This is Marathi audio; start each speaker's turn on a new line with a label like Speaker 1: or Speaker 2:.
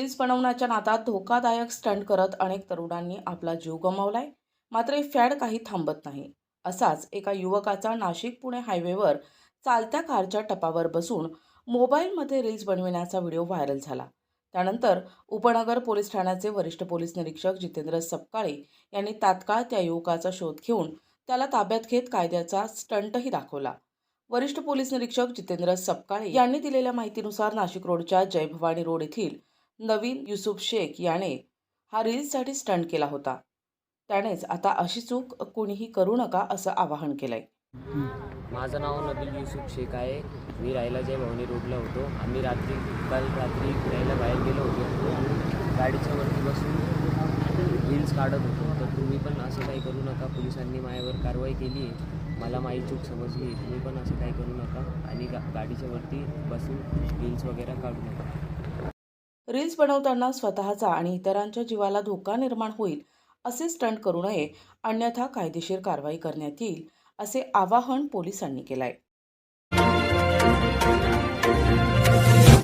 Speaker 1: रील्स बनवण्याच्या नादात धोकादायक स्टंट करत अनेक तरुणांनी आपला जीव गमावलाय. मात्र हे फॅड काही थांबत नाही. असाच एका युवकाचा नाशिक पुणे हायवेवर चालत्या कारच्या टपावर बसून मोबाईलमध्ये रील्स बनविण्याचा व्हिडिओ व्हायरल झाला. त्यानंतर उपनगर पोलीस ठाण्याचे वरिष्ठ पोलीस निरीक्षक जितेंद्र सपकाळे यांनी तात्काळ त्या युवकाचा शोध घेऊन त्याला ताब्यात घेत कायद्याचा स्टंटही दाखवला. वरिष्ठ पोलीस निरीक्षक जितेंद्र सपकाळे यांनी दिलेल्या माहितीनुसार नाशिक रोडच्या जय भवानी रोड येथील नवीन युसुफ शेख याने हा रील्ससाठी स्टंट केला होता. त्यानेच आता अशी चूक कुणीही करू नका असं आवाहन केलंय.
Speaker 2: माझं नाव नबील युसुफ शेख आहे. मी राहायला जय भवानी रोडला होतो. आम्ही रात्री काल रात्री फिरायला बाहेर गेलो होतो. गाडीच्या वरती बसून रील्स काढत होतो. तर तुम्ही पण असं काही करू नका. पोलिसांनी माझ्यावर कारवाई केली आहे. मला माझी चूक समजली तुम्ही पण असं काही करू नका. आणि गा गाडीच्या वरती बसून रील्स वगैरे काढू नका.
Speaker 1: रील्स बनवताना स्वतःचा आणि इतरांच्या जीवाला धोका निर्माण होईल असे स्टंट करू नये अन्यथा कायदेशीर कारवाई करण्यात येईल असे आवाहन पोलिसांनी केलं आहे